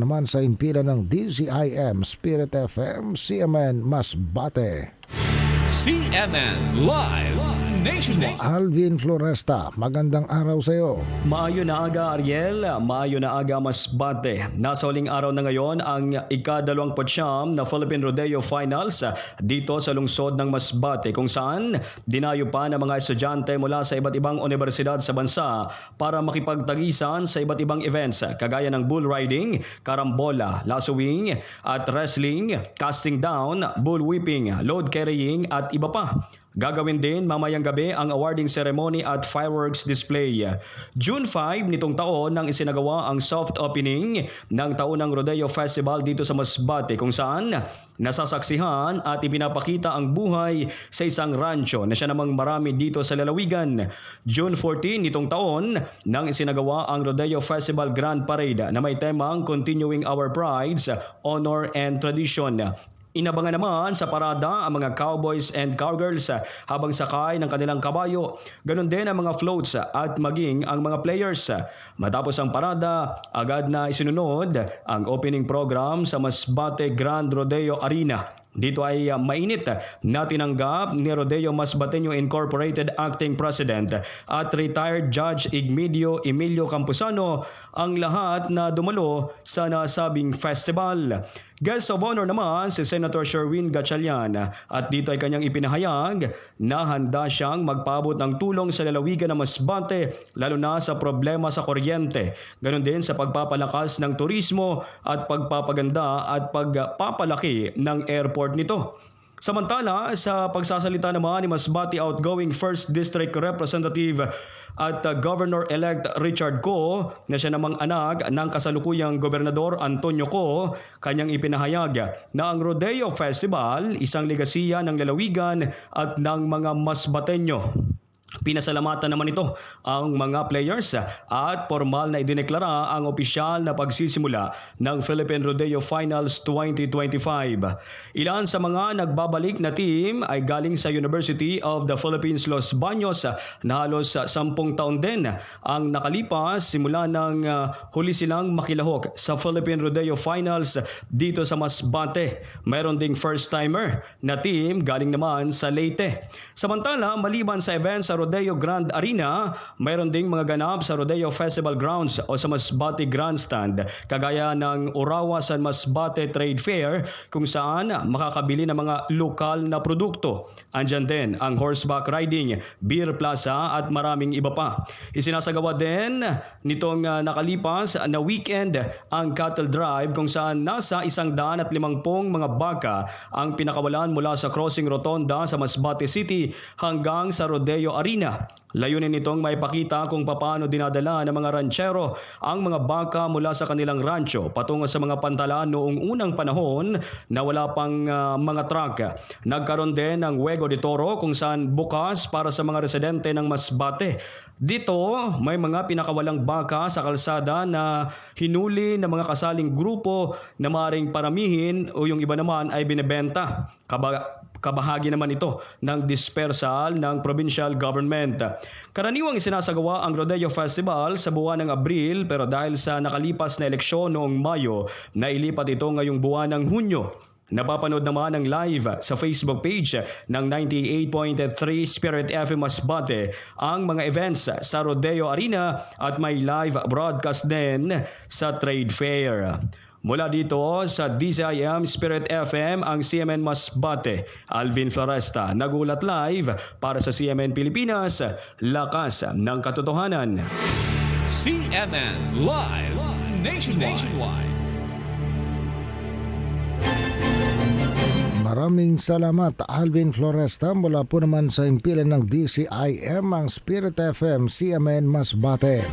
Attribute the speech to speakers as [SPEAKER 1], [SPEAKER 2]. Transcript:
[SPEAKER 1] naman sa impila ng DZIM, Spirit FM, CMN Masbate.
[SPEAKER 2] CNN Live Nationwide.
[SPEAKER 1] Alvin Floresta, magandang araw sa iyo.
[SPEAKER 3] Maayo na aga Ariel, maayo na aga Masbate. Nasa huling araw na ngayon ang ika-29 na Philippine Rodeo Finals dito sa lungsod ng Masbate kung saan dinayo pa ng mga estudyante mula sa iba't ibang universidad sa bansa para makipagtagisan sa iba't ibang events kagaya ng bull riding, karambola, lassoing at wrestling, casting down, bull whipping, load carrying at iba pa. Gagawin din mamayang gabi ang awarding ceremony at fireworks display. June 5 nitong taon nang isinagawa ang soft opening ng taunang Rodeo Festival dito sa Masbate kung saan nasasaksihan at ipinapakita ang buhay sa isang rancho na siya namang marami dito sa lalawigan. June 14 nitong taon nang isinagawa ang Rodeo Festival Grand Parade na may temang Continuing Our Prides, Honor and Tradition. Inabangan naman sa parada ang mga cowboys and cowgirls habang sakay ng kanilang kabayo. Ganon din ang mga floats at maging ang mga players. Matapos ang parada, agad na isinunod ang opening program sa Masbate Grand Rodeo Arena. Dito ay uh, mainit na tinanggap ni Rodeo Masbateño Incorporated Acting President at retired Judge Igmedio Emilio Campuzano ang lahat na dumalo sa nasabing festival. Guest of honor naman si Senator Sherwin Gatchalian at dito ay kanyang ipinahayag na handa siyang magpaabot ng tulong sa lalawigan ng Masbate lalo na sa problema sa kuryente. Ganon din sa pagpapalakas ng turismo at pagpapaganda at pagpapalaki ng airport nito. Samantala, sa pagsasalita naman ni Masbate outgoing 1st District Representative at uh, Governor-elect Richard Co na siya namang anak ng kasalukuyang Gobernador Antonio Co, kanyang ipinahayag na ang Rodeo Festival isang legasiya ng lalawigan at ng mga Masbateño. Pinasalamatan naman ito ang mga players at formal na idineklara ang opisyal na pagsisimula ng Philippine Rodeo Finals 2025. Ilan sa mga nagbabalik na team ay galing sa University of the Philippines Los Baños na halos 10 taon din ang nakalipas simula ng uh, huli silang makilahok sa Philippine Rodeo Finals dito sa Masbate. Mayroon ding first-timer na team galing naman sa Leyte. Samantala, maliban sa event sa Rodeo Grand Arena, mayroon ding mga ganap sa Rodeo Festival Grounds o sa Masbate Grandstand, kagaya ng Urawa San Masbate Trade Fair kung saan makakabili ng mga lokal na produkto. Andyan din ang horseback riding, beer plaza at maraming iba pa. Isinasagawa din nitong uh, nakalipas na weekend ang cattle drive kung saan nasa isang daan at limangpong mga baka ang pinakawalan mula sa crossing rotonda sa Masbate City hanggang sa Rodeo Arena. Layunin nitong maipakita kung paano dinadala ng mga ranchero ang mga baka mula sa kanilang rancho patungo sa mga pantalan noong unang panahon na wala pang uh, mga truck. Nagkaroon din ng Huego de Toro kung saan bukas para sa mga residente ng Masbate. Dito, may mga pinakawalang baka sa kalsada na hinuli ng mga kasaling grupo na maring paramihin o yung iba naman ay binebenta. Kaba kabahagi naman ito ng dispersal ng provincial government. Karaniwang isinasagawa ang Rodeo Festival sa buwan ng Abril pero dahil sa nakalipas na eleksyon noong Mayo, nailipat ito ngayong buwan ng Hunyo. Napapanood naman ang live sa Facebook page ng 98.3 Spirit FM Masbate ang mga events sa Rodeo Arena at may live broadcast din sa trade fair. Mula dito sa DCIM Spirit FM ang CMN Masbate, Alvin Floresta, nagulat live para sa CMN Pilipinas, Lakas ng Katotohanan.
[SPEAKER 2] CNN Live Nationwide.
[SPEAKER 1] Maraming salamat Alvin Floresta mula po naman sa impilan ng DCIM ang Spirit FM, CMN Masbate.